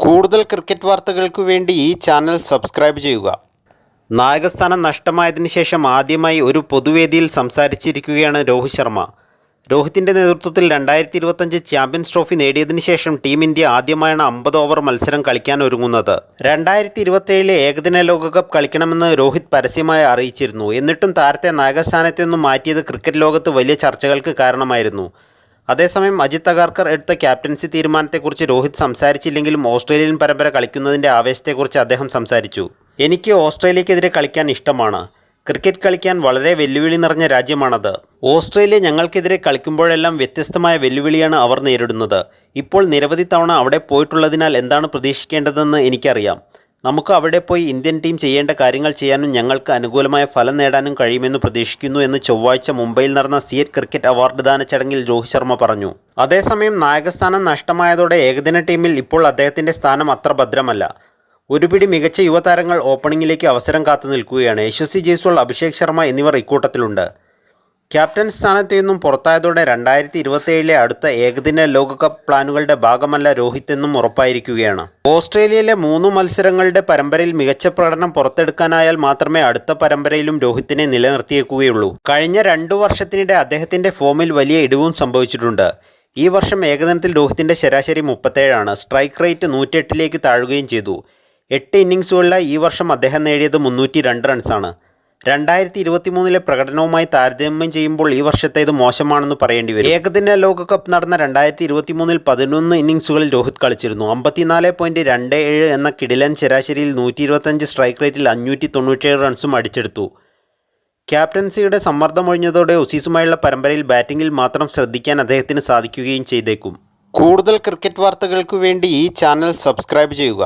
കൂടുതൽ ക്രിക്കറ്റ് വാർത്തകൾക്ക് വേണ്ടി ഈ ചാനൽ സബ്സ്ക്രൈബ് ചെയ്യുക. നായകസ്ഥാനം നഷ്ടമായതിനു ശേഷം ആദ്യമായി ഒരു പൊതുവേദിയിൽ സംസാരിച്ചിരിക്കുകയാണ് രോഹിത് ശർമ്മ. രോഹിത്തിന്റെ നേതൃത്വത്തിൽ രണ്ടായിരത്തി ഇരുപത്തഞ്ച് ചാമ്പ്യൻസ് ട്രോഫി നേടിയതിനു ശേഷം ടീം ഇന്ത്യ ആദ്യമായാണ് അമ്പത് ഓവർ മത്സരം കളിക്കാൻ ഒരുങ്ങുന്നത്. രണ്ടായിരത്തി ഇരുപത്തേഴിലെ ഏകദിന ലോകകപ്പ് കളിക്കണമെന്ന് രോഹിത് പരസ്യമായി അറിയിച്ചിരുന്നു. എന്നിട്ടും താരത്തെ നായകസ്ഥാനത്ത് നിന്നും മാറ്റിയത് ക്രിക്കറ്റ് ലോകത്ത് വലിയ ചർച്ചകൾക്ക് കാരണമായിരുന്നു. അതേസമയം അജിത് തകാർക്കർ എടുത്ത ക്യാപ്റ്റൻസി തീരുമാനത്തെക്കുറിച്ച് രോഹിത് സംസാരിച്ചില്ലെങ്കിലും ഓസ്ട്രേലിയൻ പരമ്പര കളിക്കുന്നതിന്റെ ആവേശത്തെക്കുറിച്ച് അദ്ദേഹം സംസാരിച്ചു. എനിക്ക് ഓസ്ട്രേലിയക്കെതിരെ കളിക്കാൻ ഇഷ്ടമാണ്. ക്രിക്കറ്റ് കളിക്കാൻ വളരെ വെല്ലുവിളി നിറഞ്ഞ രാജ്യമാണത്. ഓസ്ട്രേലിയ ഞങ്ങൾക്കെതിരെ കളിക്കുമ്പോഴെല്ലാം വ്യത്യസ്തമായ വെല്ലുവിളിയാണ് അവർ നേരിടുന്നത്. ഇപ്പോൾ നിരവധി തവണ അവിടെ പോയിട്ടുള്ളതിനാൽ എന്താണ് പ്രതീക്ഷിക്കേണ്ടതെന്ന് എനിക്കറിയാം. നമുക്ക് അവിടെ പോയി ഇന്ത്യൻ ടീം ചെയ്യേണ്ട കാര്യങ്ങൾ ചെയ്യാനും ഞങ്ങൾക്ക് അനുകൂലമായ ഫലം നേടാനും കഴിയുമെന്ന് പ്രതീക്ഷിക്കുന്നു എന്ന് ചൊവ്വാഴ്ച മുംബൈയിൽ നടന്ന സിയറ്റ് ക്രിക്കറ്റ് അവാർഡ് ദാന ചടങ്ങിൽ രോഹിത് ശർമ്മ പറഞ്ഞു. അതേസമയം നായകസ്ഥാനം നഷ്ടമായതോടെ ഏകദിന ടീമിൽ ഇപ്പോൾ അദ്ദേഹത്തിന്റെ സ്ഥാനം അത്ര ഭദ്രമല്ല. ഒരുപിടി മികച്ച യുവതാരങ്ങൾ ഓപ്പണിംഗിലേക്ക് അവസരം കാത്തു നിൽക്കുകയാണ് യശസ്വി ജയ്സ്വാൾ അഭിഷേക് ശർമ്മ എന്നിവർ ഇക്കൂട്ടത്തിലുണ്ട്. ക്യാപ്റ്റൻ സ്ഥാനത്തു നിന്നും പുറത്തായതോടെ രണ്ടായിരത്തി ഇരുപത്തിയേഴിലെ അടുത്ത ഏകദിന ലോകകപ്പ് പ്ലാനുകളുടെ ഭാഗമല്ല രോഹിത് എന്നും ഉറപ്പായിരിക്കുകയാണ്. ഓസ്ട്രേലിയയിലെ മൂന്ന് മത്സരങ്ങളുടെ പരമ്പരയിൽ മികച്ച പ്രകടനം പുറത്തെടുക്കാനായാൽ മാത്രമേ അടുത്ത പരമ്പരയിലും രോഹിത്തിനെ നിലനിർത്തിയേക്കുകയുള്ളൂ. കഴിഞ്ഞ രണ്ടു വർഷത്തിനിടെ അദ്ദേഹത്തിന്റെ ഫോമിൽ വലിയ ഇടിവും സംഭവിച്ചിട്ടുണ്ട്. ഈ വർഷം ഏകദിനത്തിൽ രോഹിത്തിന്റെ ശരാശരി മുപ്പത്തേഴാണ് സ്ട്രൈക്ക് റേറ്റ് നൂറ്റെട്ടിലേക്ക് താഴുകയും ചെയ്തു. എട്ട് ഇന്നിങ്സുകളിലെ ഈ വർഷം അദ്ദേഹം നേടിയത് മുന്നൂറ്റി രണ്ട് റൺസാണ്. രണ്ടായിരത്തി ഇരുപത്തി മൂന്നിലെ പ്രകടനവുമായി താരതമ്യം ചെയ്യുമ്പോൾ ഈ വർഷത്തെ ഇത് മോശമാണെന്ന് പറയേണ്ടി വരും. ഏകദിന ലോകകപ്പ് നടന്ന രണ്ടായിരത്തി ഇരുപത്തി മൂന്നിൽ പതിനൊന്ന് ഇന്നിംഗ്സുകളിൽ രോഹിത് കളിച്ചിരുന്നു. അമ്പത്തിനാല് പോയിന്റ് രണ്ട് ഏഴ് എന്ന കിടിലൻ ശരാശരിയിൽ നൂറ്റി ഇരുപത്തഞ്ച് സ്ട്രൈക്ക് റേറ്റിൽ അഞ്ഞൂറ്റി തൊണ്ണൂറ്റേഴ് റൺസും അടിച്ചെടുത്തു. ക്യാപ്റ്റൻസിയുടെ സമ്മർദ്ദം ഒഴിഞ്ഞതോടെ ഒസീസുമായുള്ള പരമ്പരയിൽ ബാറ്റിംഗിൽ മാത്രം ശ്രദ്ധിക്കാൻ അദ്ദേഹത്തിന് സാധിക്കുകയും ചെയ്തേക്കും. കൂടുതൽ ക്രിക്കറ്റ് വാർത്തകൾക്ക് വേണ്ടി ഈ ചാനൽ സബ്സ്ക്രൈബ് ചെയ്യുക.